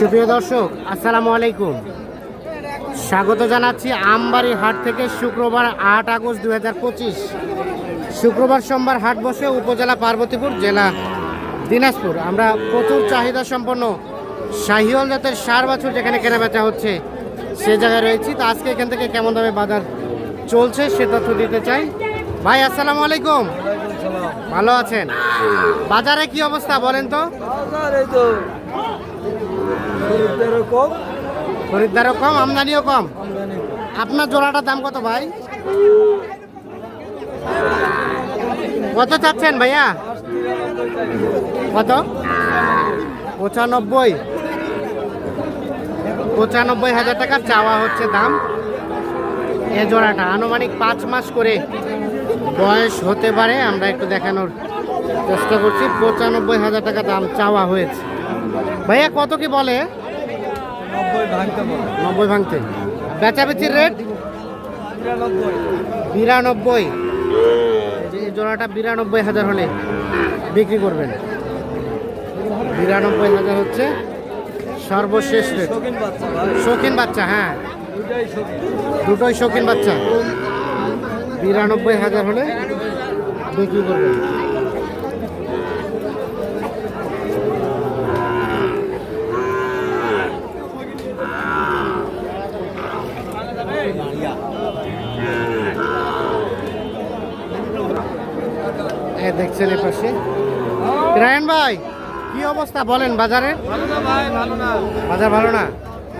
সুপ্রিয় দর্শক আসসালামু আলাইকুম। স্বাগত জানাচ্ছি আমবাড়ি হাট থেকে শুক্রবার আট আগস্ট দু হাজার পঁচিশ। শুক্রবার সোমবার হাট বসে উপজেলা পার্বতীপুর জেলা দিনাজপুর। আমরা প্রচুর চাহিদা সম্পন্ন শাহিওল জাতের সার বাছুর যেখানে কেনা বেচা হচ্ছে সে জায়গায় রয়েছি। তো আজকে এখান থেকে কেমন দামে বাজার চলছে সে তথ্য দিতে চাই। ভাই আসসালামু আলাইকুম। ভালো আছেন? বাজারে কি অবস্থা বলেন তো খরিদ্দারও কম। খরিদ্দারও কম আমদানিও কম। কম। আপনার জোড়াটার দাম কত ভাই? কত চাচ্ছেন ভাইয়া? কত? পঁচানব্বই। পঁচানব্বই হাজার টাকা চাওয়া হচ্ছে দাম। এ জোড়াটা আনুমানিক পাঁচ মাস করে বয়স হতে পারে। আমরা একটু দেখানোর চেষ্টা করছি। পঁচানব্বই হাজার টাকা দাম চাওয়া হয়েছে। ভাইয়া কত কি বলে? নব্বই ভাঙতে বেচাবেচির রেট? বিরানব্বই। এই জোড়াটা বিরানব্বই হাজার হলে বিক্রি করবেন। বিরানব্বই হাজার হচ্ছে সর্বশেষ রেট। শৌখিন বাচ্চা হ্যাঁ। দুটোই শৌখিন বাচ্চা। বিরানব্বই হাজার হলে বিক্রি করবেন। দেখছেন এ পাশে। রায়ন ভাই কি অবস্থা বলেন বাজারে ভালো না ভাই ভালো না। বাজার ভালো না?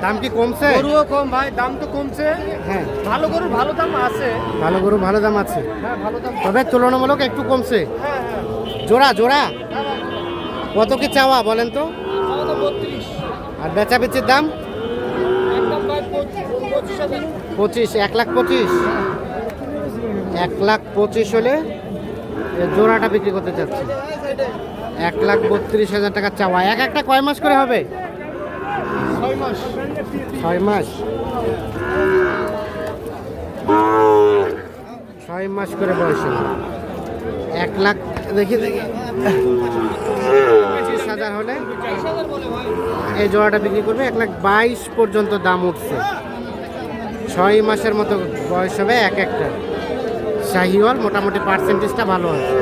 দাম কি কমছে? গরুও কম ভাই দাম তো কমছে। হ্যাঁ। ভালো গরু ভালো দাম আছে। ভালো গরু ভালো দাম আছে। হ্যাঁ ভালো দাম তবে তুলনামূলক একটু কমছে। হ্যাঁ হ্যাঁ। জোড়া জোড়া? কত কি চাওয়া বলেন তো? আর বেচা বেচির দাম পঁচিশ এক লাখ পঁচিশ। এক লাখ পঁচিশ হলে জোড়াটা বিক্রি করতে চাচ্ছি। এক লাখ বত্রিশ হাজার টাকা চাওয়া। এক একটা কয় মাস করে হবে? ছয় মাস। ছয় মাস? করে বয়স। এক লাখ দেখি দেখি। পঁচিশ হাজার হলে এই জোড়াটা বিক্রি করবে। এক লাখ বাইশ পর্যন্ত দাম উঠছে। ছয় মাসের মতো বয়স হবে এক একটা। শাহিওয়াল মোটামুটি পার্সেন্টেজটা ভালো আছে।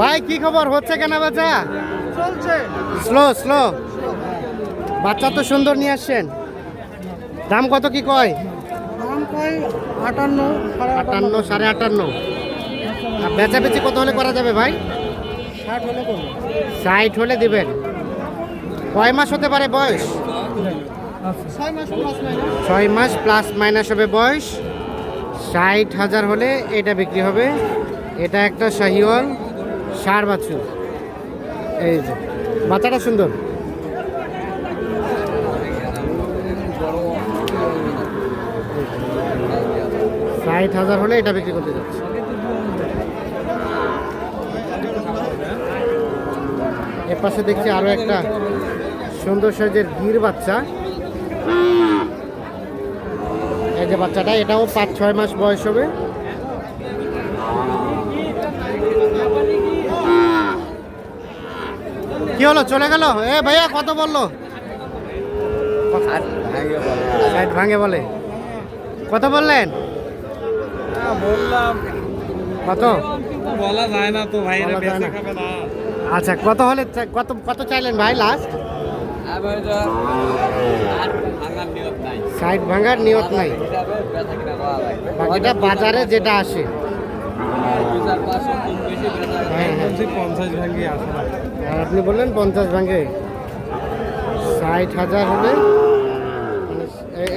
ভাই কি খবর? হচ্ছে কেন বেচা? চলছে। স্লো স্লো বাচ্চা তো সুন্দর নিয়ে আসছেন। দাম কত কি কয়? কয় আটান্ন সাড়ে আটান্ন। সাড়ে আটান্ন। আর বেচা বেচি কত হলে করা যাবে ভাই? ষাট হলে ষাট হলে দিবেন। কয় মাস হতে পারে বয়স? ছয় মাস প্লাস মাইনাস ছয় মাস প্লাস মাইনাস হবে বয়স। ষাট হাজার হলে এটা বিক্রি হবে। এটা একটা শাহিওয়াল সার বাছুর। এই যে বাচ্চাটা সুন্দর। ষাট হাজার হলে এটা বিক্রি করতে যাচ্ছে। এর পাশে দেখছি আরও একটা সুন্দর সাইজের গির বাচ্চা। এই যে বাচ্চাটা এটাও পাঁচ ছয় মাস বয়স হবে। কি হলো চলে গেল? এ ভাইয়া কত বলল? ভাঙে বলে। কত বললেন? কত? বলা যায় না তো ভাই আচ্ছা কত হলে কত কত চাইলেন ভাই লাস্ট ষাট ভাঙার নিয়ত নাই। বাকিটা বাজারে যেটা আসে। হ্যাঁ হ্যাঁ। আর আপনি বললেন পঞ্চাশ ভাঙে ষাট হাজার হলে মানে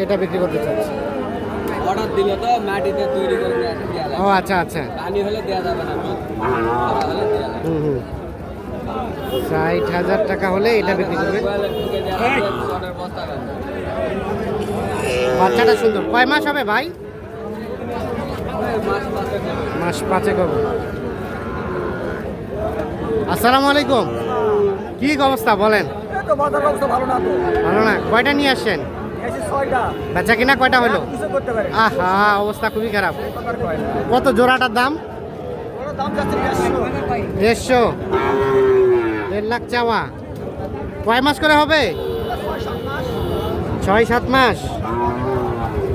এটা বিক্রি করতে চাচ্ছি। অর্ডার দিল তো মাটিতে তৈরি করে নিয়ে আসে দেওয়া ও আচ্ছা আচ্ছা। পানি হলে দেওয়া যাবে না হুম হুম। ষাট হাজার টাকা হলে এটা বিক্রি বাঁধবে। বাচ্চাটা সুন্দর। কয় মাস হবে ভাই? মাস পাঁচেক হবে। আসসালামু আলাইকুম। কি অবস্থা বলেন? তো বাজার অবস্থা ভালো না তো। ভালো না। কয়টা নিয়ে আসছেন? বেচা কিনা কয়টা হলো? আহা অবস্থা খুবই খারাপ। কত জোড়াটার দাম? দেড়শো। দেড় লাখ চাওয়া। কয় মাস করে হবে? ছয় সাত মাস।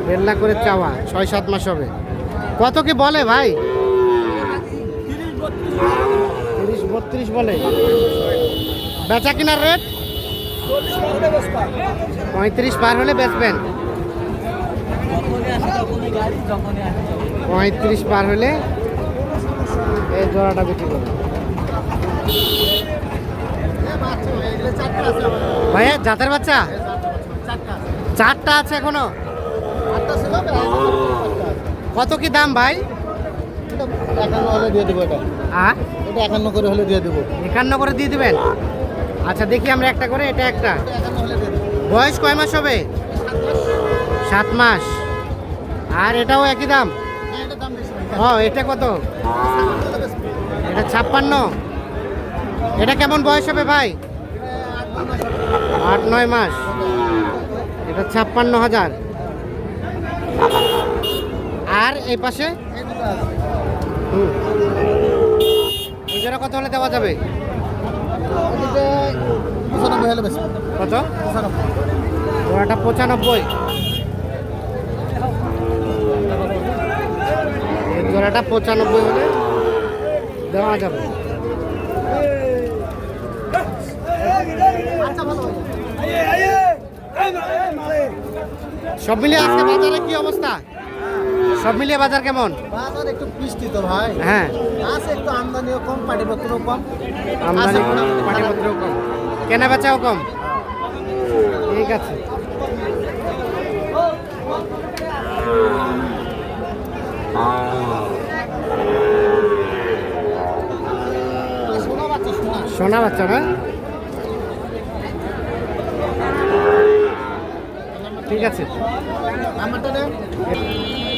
দেড় লাখ করে চাওয়া। ছয় সাত মাস হবে। কত কি বলে ভাই? তিরিশ বত্রিশ বলে। বেচা কিনার রেট? পঁয়ত্রিশ পার হলে বেচবেন। পঁয়ত্রিশ পার হলে এই জোড়াটা বিক্রি করবে ভাইয়া জাতের বাচ্চা? চারটা আছে এখনও। কত কি দাম ভাই? একান্ন হলে দিয়ে দেবো এটা একান্ন করে হলে দিয়ে দেবো। একান্ন করে দিয়ে দিবেন? আচ্ছা দেখি আমরা একটা করে, এটা একটা। বয়স কয় মাস হবে? সাত মাস। আর এটাও একই দাম? ও, এটা কত? এটা ছাপ্পান্ন। এটা কেমন বয়স হবে ভাই? আট, নয় মাস। এটা ছাপ্পান্ন হাজার। আর এই পাশে? কত হলে দেওয়া যাবে? পঁচানব্বই হলে বেশি। কত? পঁচানব্বই। জোড়াটা পঁচানব্বই। জোড়াটা পঁচানব্বই হলে দেওয়া যাবে। সব মিলিয়ে আজকে বাজারে কি অবস্থা? সব মিলিয়ে বাজার কেমন? বাজার একটু বৃষ্টি তো ভাই। হ্যাঁ। আছে একটু আমদানিও কম পাটিপত্রও কম। আমদানি আছে মোটামুটি পাটিপত্রও কম। কেনা বেচাও কম? ঠিক আছে। শোনা বাচ্চা শোনা সোনা বাচ্চা না? ঠিক আছে। দেন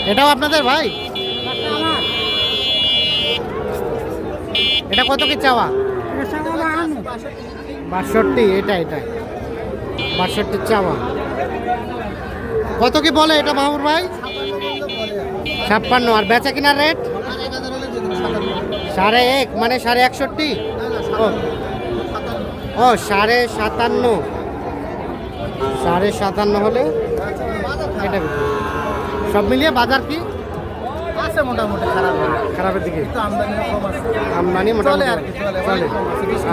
এটাও আপনাদের ভাই? এটা কত কি চাওয়া? বাষট্টি, এটা এটা। বাষট্টি চাওয়া। কত কি বলে এটা মাহমুর ভাই? ছাপ্পান্ন। আর বেচা কিনার রেট? সাড়ে এক মানে সাড়ে একষট্টি? ও। ও, সাড়ে সাতান্ন। সাড়ে সাতান্ন হলে? এটা। সব মিলিয়ে বাজার কি? আছে মোটামুটি খারাপ। না খারাপের দিকে? একটু আমদানি কম আছে। আমদানি মোটামুটি চলে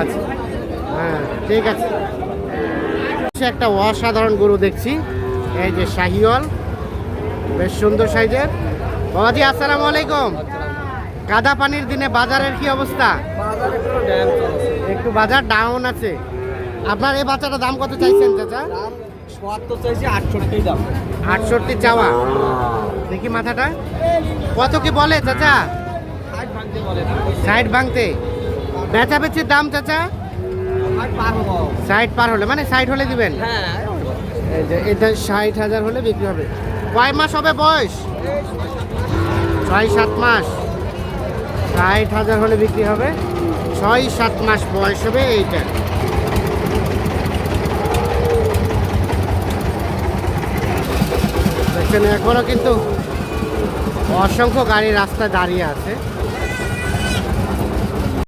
আচ্ছা। হ্যাঁ ঠিক আছে। একটা অসাধারণ গরু দেখছি। এই যে শাহিওয়াল বেশ সুন্দর সাইজের। বাবাজি আসসালামু আলাইকুম। কাদা পানির দিনে বাজারের কি অবস্থা? একটু বাজার ডাউন আছে। আপনার এই বাচ্চাটার দাম কত চাইছেন চাচা? দাম সত্তর চাইছে আটষট্টি দাম। আটষট্টি চাওয়া। দেখি মাথাটা। কত কি বলে, চাচা? সাইড ভাঙতে। বেচা বেচির দাম, চাচা? ষাট পার হলে মানে সাইড হলে দিবেন? এটা ষাট হাজার হলে বিক্রি হবে। কয় মাস হবে বয়স? ছয় সাত মাস। ষাট হাজার হলে বিক্রি হবে। ছয় সাত মাস বয়স হবে এইটা। দেখছেন এখনও কিন্তু অসংখ্য গাড়ি রাস্তায় দাঁড়িয়ে আছে।